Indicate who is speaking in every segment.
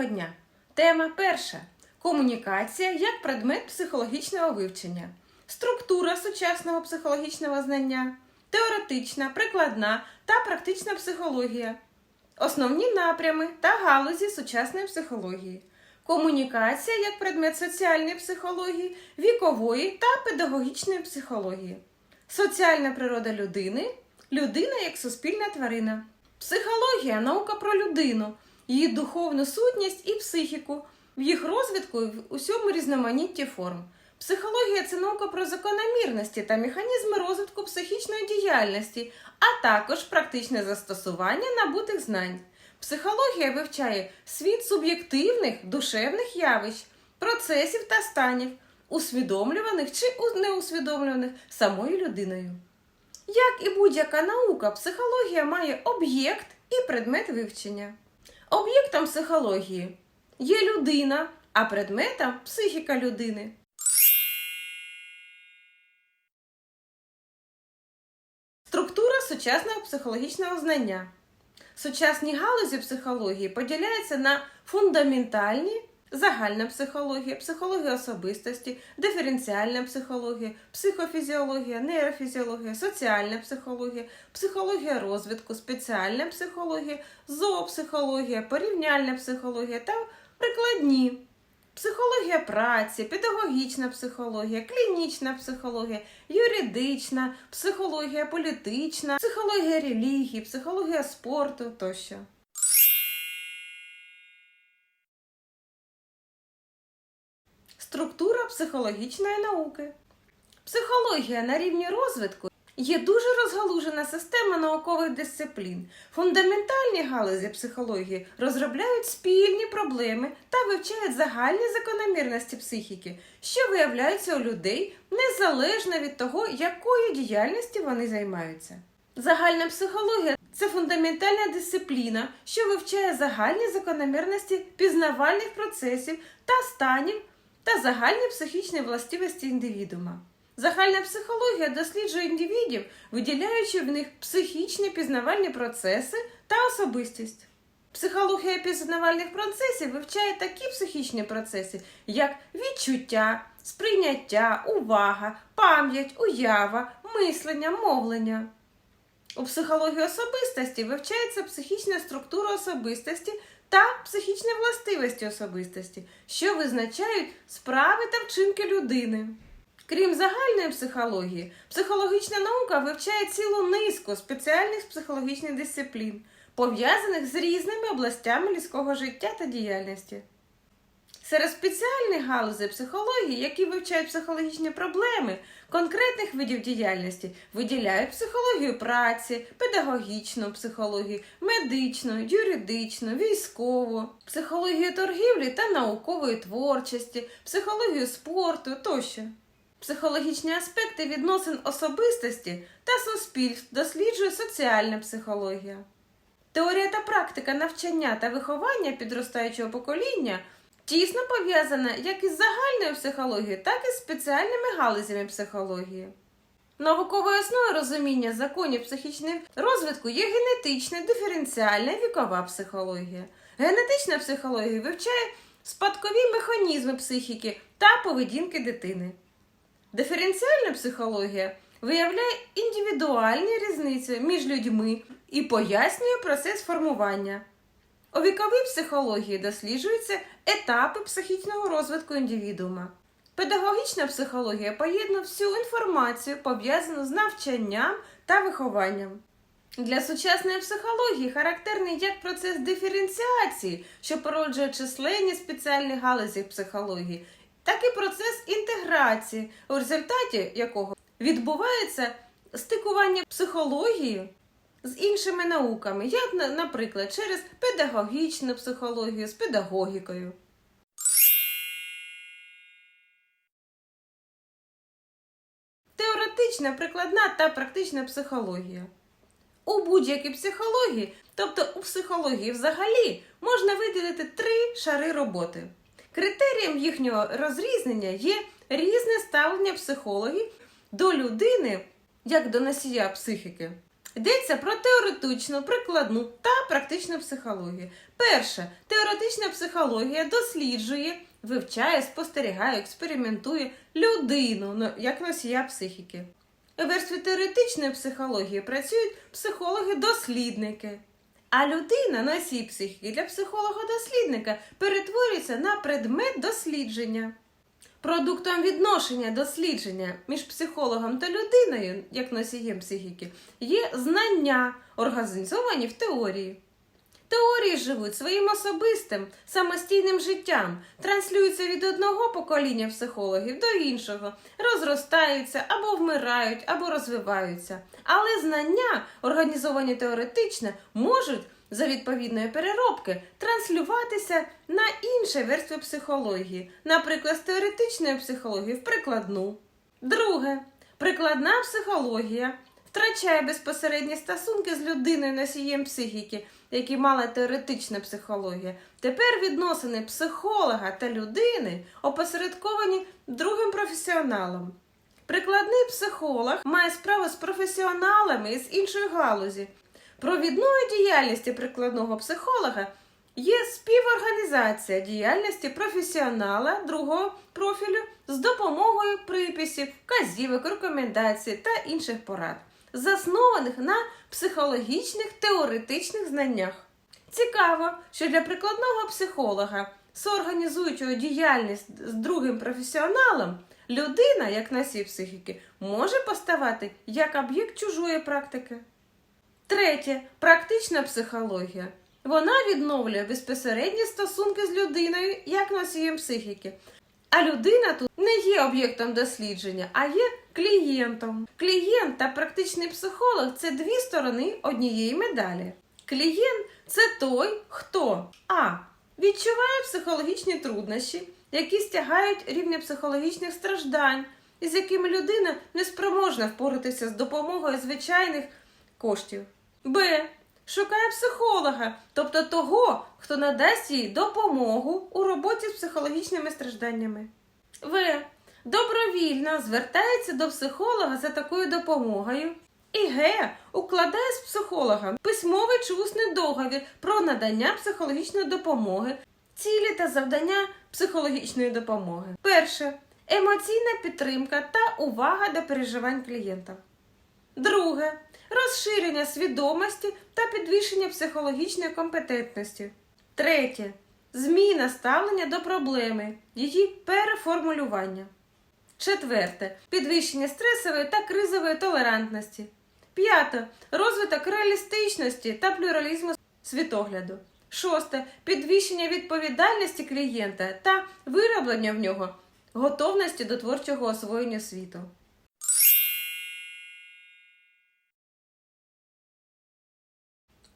Speaker 1: Доброго дня! Тема перша. Комунікація як предмет психологічного вивчення. Структура сучасного психологічного знання, теоретична, прикладна та практична психологія. Основні напрями та галузі сучасної психології. Комунікація як предмет соціальної психології, вікової та педагогічної психології. Соціальна природа людини. Людина як суспільна тварина. Психологія наука про людину, її духовну сутність і психіку, в їх розвитку в усьому різноманітті форм. Психологія це наука про закономірності та механізми розвитку психічної діяльності, а також практичне застосування набутих знань. Психологія вивчає світ суб'єктивних душевних явищ, процесів та станів, усвідомлюваних чи неусвідомлюваних самою людиною. Як і будь-яка наука, психологія має об'єкт і предмет вивчення. Об'єктом психології є людина, а предметом психіка людини. Структура сучасного психологічного знання. Сучасні галузі психології поділяються на фундаментальні, загальна психологія, психологія особистості, диференціальна психологія, психофізіологія, нейрофізіологія, соціальна психологія, психологія розвитку, спеціальна психологія, зоопсихологія, порівняльна психологія та прикладні. Психологія праці, педагогічна психологія, клінічна психологія, юридична, психологія політична, психологія релігії, психологія спорту тощо. Структура психологічної науки. Психологія на рівні розвитку є дуже розгалужена система наукових дисциплін. Фундаментальні галузі психології розробляють спільні проблеми та вивчають загальні закономірності психіки, що виявляються у людей незалежно від того, якою діяльністю вони займаються. Загальна психологія це фундаментальна дисципліна, що вивчає загальні закономірності пізнавальних процесів та станів та загальні психічні властивості індивідуума. Загальна психологія досліджує індивідів, виділяючи в них психічні пізнавальні процеси та особистість. Психологія пізнавальних процесів вивчає такі психічні процеси, як відчуття, сприйняття, увага, пам'ять, уява, мислення, мовлення. У психології особистості вивчається психічна структура особистості та психічні властивості особистості, що визначають справи та вчинки людини. Крім загальної психології, психологічна наука вивчає цілу низку спеціальних психологічних дисциплін, пов'язаних з різними областями людського життя та діяльності. Серед спеціальних галузей психології, які вивчають психологічні проблеми конкретних видів діяльності, виділяють психологію праці, педагогічну психологію, медичну, юридичну, військову, психологію торгівлі та наукової творчості, психологію спорту тощо. Психологічні аспекти відносин особистості та суспільств досліджує соціальна психологія. Теорія та практика навчання та виховання підростаючого покоління тісно пов'язана як із загальною психологією, так і з спеціальними галузями психології. Науковою основою розуміння законів психічного розвитку є генетична, диференціальна вікова психологія. Генетична психологія вивчає спадкові механізми психіки та поведінки дитини. Диференціальна психологія виявляє індивідуальні різниці між людьми і пояснює процес формування. У віковій психології досліджуються етапи психічного розвитку індивідуума. Педагогічна психологія поєднує всю інформацію, пов'язану з навчанням та вихованням. Для сучасної психології характерний як процес диференціації, що породжує численні спеціальні галузі психології, так і процес інтеграції, у результаті якого відбувається стикування психології з іншими науками, як, наприклад, через педагогічну психологію з педагогікою. Теоретична, прикладна та практична психологія. У будь-якій психології, тобто у психології взагалі, можна виділити три шари роботи. Критерієм їхнього розрізнення є різне ставлення психологів до людини як до носія психіки. Йдеться про теоретичну, прикладну та практичну психологію. Перше, теоретична психологія досліджує, вивчає, спостерігає, експериментує людину ну, як носія психіки. У верстві теоретичної психології працюють психологи-дослідники. А людина, носій психіки для психолога-дослідника перетворюється на предмет дослідження. Продуктом відношення дослідження між психологом та людиною, як носієм психіки, є знання, організовані в теорії. Теорії живуть своїм особистим, самостійним життям, транслюються від одного покоління психологів до іншого, розростаються або вмирають, або розвиваються. Але знання, організовані теоретично, можуть за відповідної переробки транслюватися на інші верстви психології, наприклад, з теоретичної психології в прикладну. Друге, прикладна психологія втрачає безпосередні стосунки з людиною носієм психіки, які мала теоретична психологія. Тепер відносини психолога та людини опосередковані другим професіоналом. Прикладний психолог має справу з професіоналами з іншої галузі. Провідною діяльністю прикладного психолога є співорганізація діяльності професіонала другого профілю з допомогою приписів, казівок, рекомендацій та інших порад, заснованих на психологічних теоретичних знаннях. Цікаво, що для прикладного психолога, соорганізуючого діяльність з другим професіоналом, людина, як носій психіки, може поставати як об'єкт чужої практики. Третє практична психологія. Вона відновлює безпосередні стосунки з людиною як носієм психіки. А людина тут не є об'єктом дослідження, а є клієнтом. Клієнт та практичний психолог це дві сторони однієї медалі. Клієнт це той, хто а. Відчуває психологічні труднощі, які стягають рівня психологічних страждань, із якими людина не спроможна впоратися з допомогою звичайних коштів. Б. Шукає психолога, тобто того, хто надасть їй допомогу у роботі з психологічними стражданнями. В. Добровільно звертається до психолога за такою допомогою. І Г. Укладає з психологом письмовий чи усний договір про надання психологічної допомоги, цілі та завдання психологічної допомоги. Перше. Емоційна підтримка та увага до переживань клієнта. Друге розширення свідомості та підвищення психологічної компетентності. Третє. Зміна ставлення до проблеми, її переформулювання. Четверте. Підвищення стресової та кризової толерантності. П'яте. Розвиток реалістичності та плюралізму світогляду. Шосте. Підвищення відповідальності клієнта та вироблення в нього готовності до творчого освоєння світу.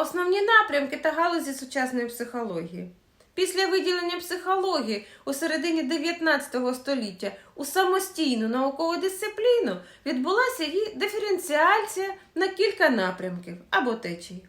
Speaker 1: Основні напрямки та галузі сучасної психології. Після виділення психології у середині 19 століття у самостійну наукову дисципліну відбулася її диференціація на кілька напрямків або течій.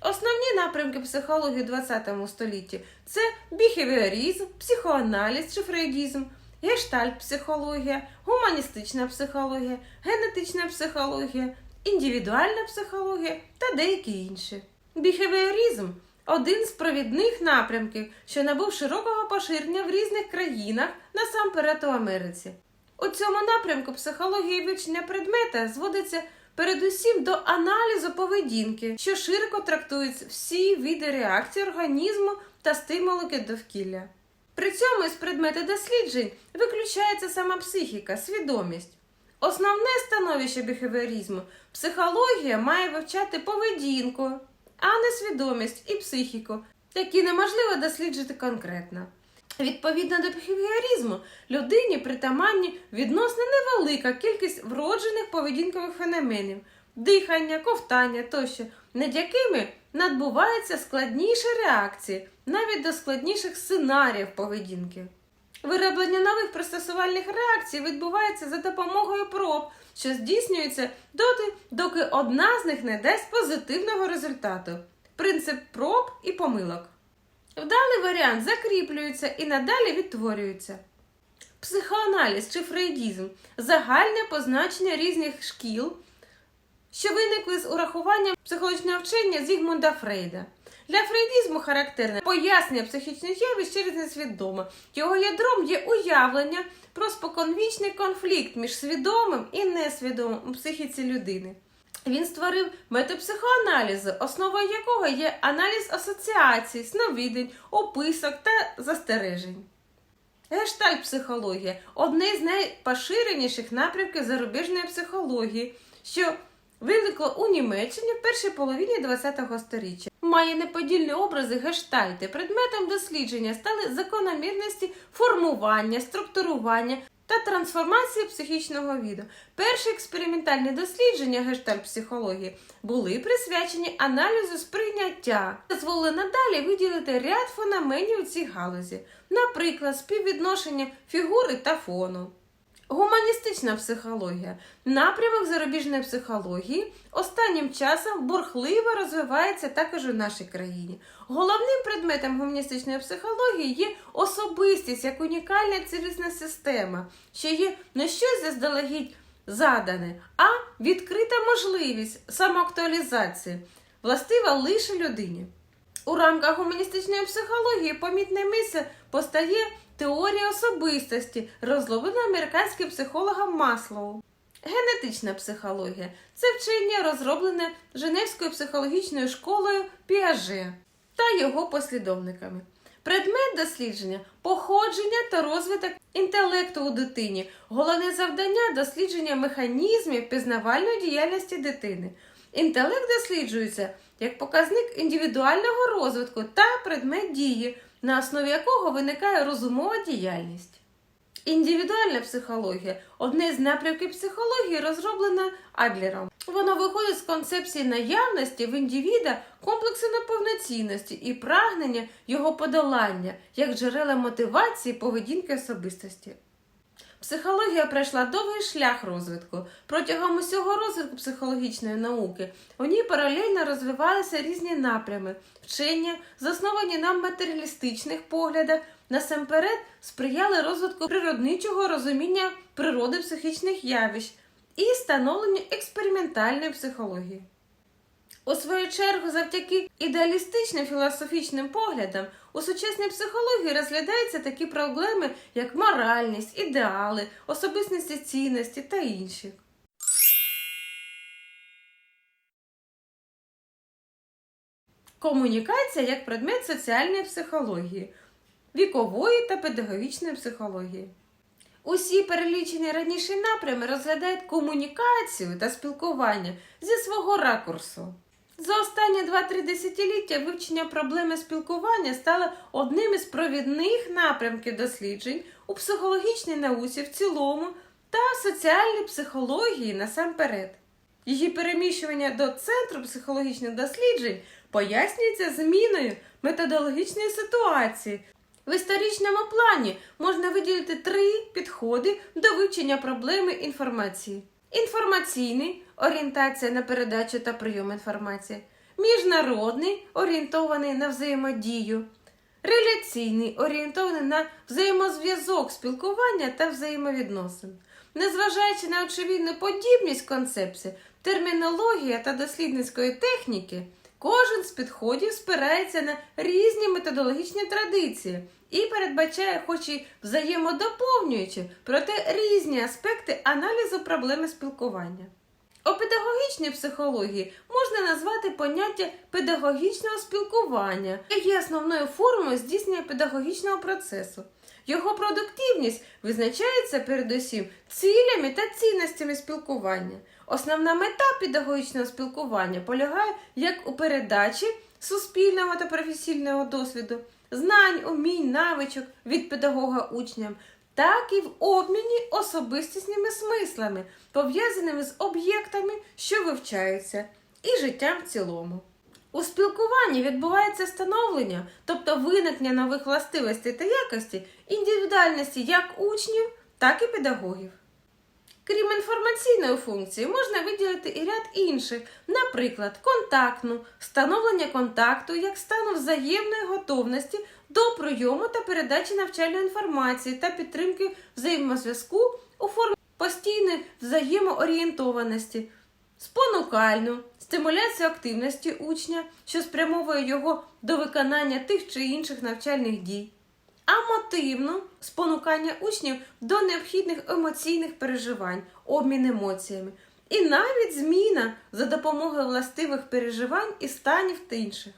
Speaker 1: Основні напрямки психології у 20 столітті це біхевіоризм, психоаналіз чи фрейдізм, гештальт-психологія, гуманістична психологія, генетична психологія, індивідуальна психологія та деякі інші. Біхевіоризм один з провідних напрямків, що набув широкого поширення в різних країнах, насамперед у Америці. У цьому напрямку психологія вивчення предмета зводиться передусім до аналізу поведінки, що широко трактують всі види реакцій організму та стимулики довкілля. При цьому із предмету досліджень виключається сама психіка, свідомість. Основне становище біхевіоризму – психологія має вивчати поведінку а не свідомість і психіку, які неможливо досліджити конкретно. Відповідно до біхевіоризму, людині притаманні відносно невелика кількість вроджених поведінкових феноменів, дихання, ковтання тощо, над якими надбуваються складніші реакції, навіть до складніших сценаріїв поведінки. Вироблення нових пристосувальних реакцій відбувається за допомогою проб, що здійснюється доти, доки одна з них не дасть позитивного результату. Принцип проб і помилок. Вдалий варіант закріплюється і надалі відтворюється. Психоаналіз чи фрейдізм загальне позначення різних шкіл що виникли з урахуванням психологічного вчення Зігмунда Фрейда. Для фрейдізму характерне пояснення психічних явищ через несвідоме. Його ядром є уявлення про споконвічний конфлікт між свідомим і несвідомим у психіці людини. Він створив метод психоаналізу, основою якого є аналіз асоціацій, сновидень, описок та застережень. Гештальт психологія одне з найпоширеніших напрямків зарубіжної психології, що виникло у Німеччині в першій половині ХХ століття. Має неподільні образи гештальти. Предметом дослідження стали закономірності формування, структурування та трансформації психічного віду. Перші експериментальні дослідження гештальт-психології були присвячені аналізу сприйняття. Дозволили надалі виділити ряд феноменів у цій галузі, наприклад, співвідношення фігури та фону. Гуманістична психологія напрямок зарубіжної психології останнім часом бурхливо розвивається також у нашій країні. Головним предметом гуманістичної психології є особистість як унікальна цілісна система, що є не щось заздалегідь задане, а відкрита можливість самоактуалізації, властива лише людині. У рамках гуманістичної психології помітне місце постає теорія особистості, розроблена американським психологом Маслоу. Генетична психологія це вчення, розроблене Женевською психологічною школою Піаже та його послідовниками. Предмет дослідження походження та розвиток інтелекту у дитині, головне завдання дослідження механізмів пізнавальної діяльності дитини. Інтелект досліджується як показник індивідуального розвитку та предмет дії, на основі якого виникає розумова діяльність. Індивідуальна психологія одне з напрямків психології, розроблена Адлером. Вона виходить з концепції наявності в індивіда комплексу неповноцінності і прагнення його подолання як джерела мотивації поведінки особистості. Психологія пройшла довгий шлях розвитку. Протягом усього розвитку психологічної науки у ній паралельно розвивалися різні напрями, вчення, засновані на матеріалістичних поглядах, насамперед сприяли розвитку природничого розуміння природи психічних явищ і становленню експериментальної психології. У свою чергу, завдяки ідеалістичним філософічним поглядам, у сучасній психології розглядаються такі проблеми, як моральність, ідеали, особистісні цінності та інші. Комунікація як предмет соціальної психології, вікової та педагогічної психології. Усі перелічені раніше напрями розглядають комунікацію та спілкування зі свого ракурсу. За останні 2-3 десятиліття вивчення проблеми спілкування стало одним із провідних напрямків досліджень у психологічній науці в цілому та соціальній психології насамперед. Її переміщування до центру психологічних досліджень пояснюється зміною методологічної ситуації. В історичному плані можна виділити три підходи до вивчення проблеми інформації: інформаційний орієнтація на передачу та прийом інформації, міжнародний орієнтований на взаємодію, реляційний орієнтований на взаємозв'язок спілкування та взаємовідносин. Незважаючи на очевидну подібність концепцій, термінологія та дослідницької техніки, кожен з підходів спирається на різні методологічні традиції і передбачає, хоч і взаємодоповнюючи, проте різні аспекти аналізу проблеми спілкування. У педагогічній психології можна назвати поняття педагогічного спілкування, яке є основною формою здійснення педагогічного процесу. Його продуктивність визначається передусім цілями та цінностями спілкування. Основна мета педагогічного спілкування полягає як у передачі суспільного та професійного досвіду, знань, умінь, навичок від педагога учням, так і в обміні особистісними смислами, пов'язаними з об'єктами, що вивчаються, і життям в цілому. У спілкуванні відбувається становлення, тобто виникнення нових властивостей та якості, індивідуальності як учнів, так і педагогів. Крім інформаційної функції, можна виділити і ряд інших, наприклад, контактну, встановлення контакту як стану взаємної готовності до прийому та передачі навчальної інформації та підтримки взаємозв'язку у формі постійної взаємоорієнтованості, спонукальну, стимуляцію активності учня, що спрямовує його до виконання тих чи інших навчальних дій, а мотивну спонукання учнів до необхідних емоційних переживань, обмін емоціями, і навіть зміна за допомогою властивих переживань і станів та інших.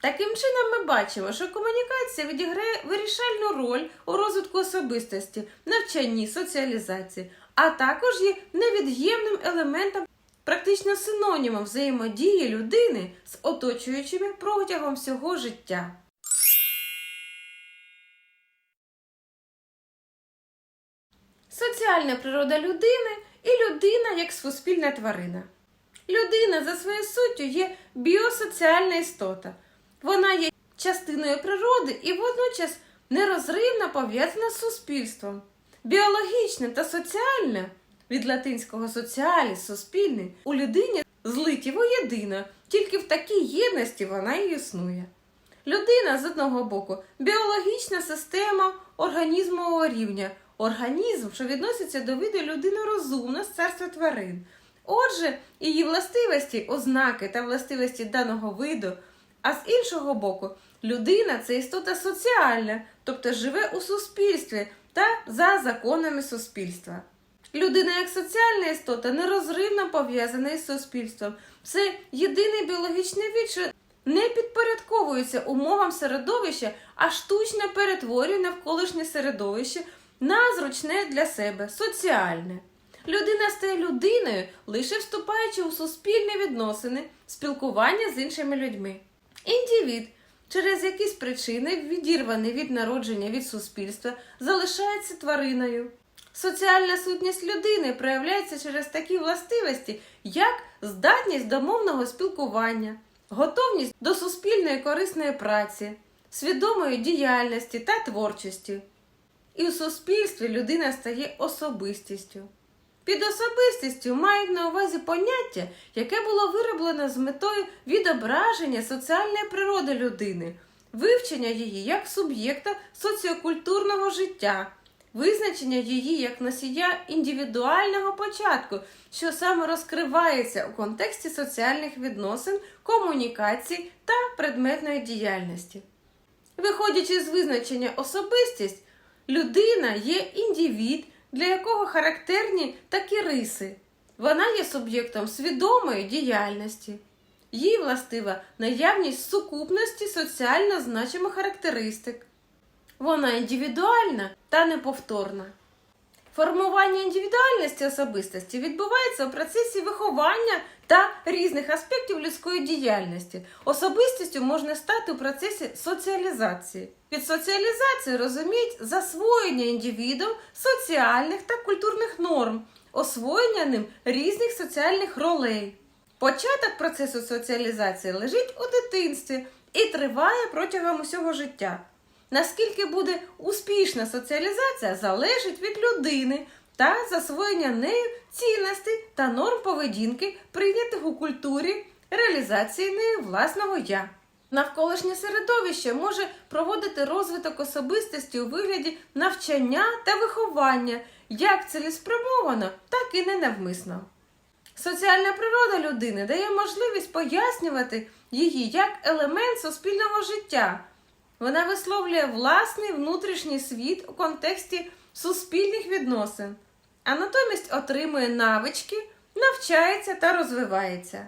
Speaker 1: Таким чином, ми бачимо, що комунікація відіграє вирішальну роль у розвитку особистості, навчанні, соціалізації, а також є невід'ємним елементом, практично синонімом взаємодії людини з оточуючими протягом всього життя. Соціальна природа людини і людина як суспільна тварина. Людина за своєю суттю є біосоціальна істота. Вона є частиною природи і водночас нерозривно пов'язана з суспільством. Біологічне та соціальне від латинського соціаліс суспільний у людині злиті воєдино, тільки в такій єдності вона і існує. Людина з одного боку біологічна система організмового рівня, організм, що відноситься до виду людини розумна з царства тварин. Отже, її властивості, ознаки та властивості даного виду, а з іншого боку, людина це істота соціальна, тобто живе у суспільстві та за законами суспільства. Людина як соціальна істота нерозривно пов'язана із суспільством. Це єдиний біологічний вид, що не підпорядковується умовам середовища, а штучно перетворює навколишнє середовище на зручне для себе соціальне. Людина стає людиною, лише вступаючи у суспільні відносини, спілкування з іншими людьми. Індивід через якісь причини, відірваний від народження від суспільства, залишається твариною. Соціальна сутність людини проявляється через такі властивості, як здатність до мовного спілкування, готовність до суспільної корисної праці, свідомої діяльності та творчості. І у суспільстві людина стає особистістю. Під особистістю мають на увазі поняття, яке було вироблено з метою відображення соціальної природи людини, вивчення її як суб'єкта соціокультурного життя, визначення її як носія індивідуального початку, що саме розкривається у контексті соціальних відносин, комунікацій та предметної діяльності. Виходячи з визначення особистість, людина є індивід, для якого характерні такі риси. Вона є суб'єктом свідомої діяльності. Їй властива наявність сукупності соціально значимих характеристик. Вона індивідуальна та неповторна. Формування індивідуальності особистості відбувається у процесі виховання та різних аспектів людської діяльності. Особистістю можна стати у процесі соціалізації. Під соціалізацією розуміють засвоєння індивідом соціальних та культурних норм, освоєння ним різних соціальних ролей. Початок процесу соціалізації лежить у дитинстві і триває протягом усього життя. Наскільки буде успішна соціалізація, залежить від людини та засвоєння нею цінностей та норм поведінки, прийнятих у культурі, реалізації нею власного я. Навколишнє середовище може проводити розвиток особистості у вигляді навчання та виховання, як цілеспрямовано, так і ненавмисно. Соціальна природа людини дає можливість пояснювати її як елемент суспільного життя. Вона висловлює власний внутрішній світ у контексті суспільних відносин, а натомість отримує навички, навчається та розвивається.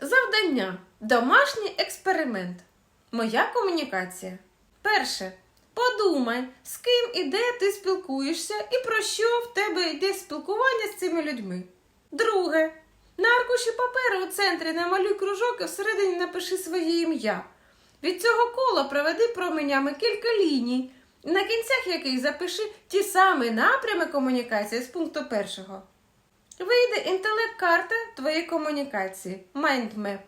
Speaker 1: Завдання. Домашній експеримент. Моя комунікація. Перше. Подумай, з ким і де ти спілкуєшся і про що в тебе йде спілкування з цими людьми. Друге. На аркуші паперу у центрі намалюй кружок і всередині напиши своє ім'я. Від цього кола проведи променями кілька ліній, на кінцях яких запиши ті самі напрями комунікації з пункту першого. Вийде інтелект-карта твоєї комунікації Mindmap.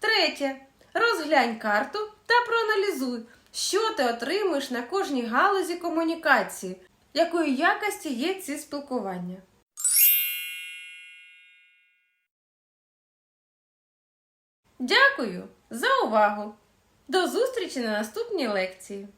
Speaker 1: Третє. Розглянь карту та проаналізуй, що ти отримуєш на кожній галузі комунікації, якої якості є ці спілкування. Дякую за увагу! До зустрічі на наступній лекції!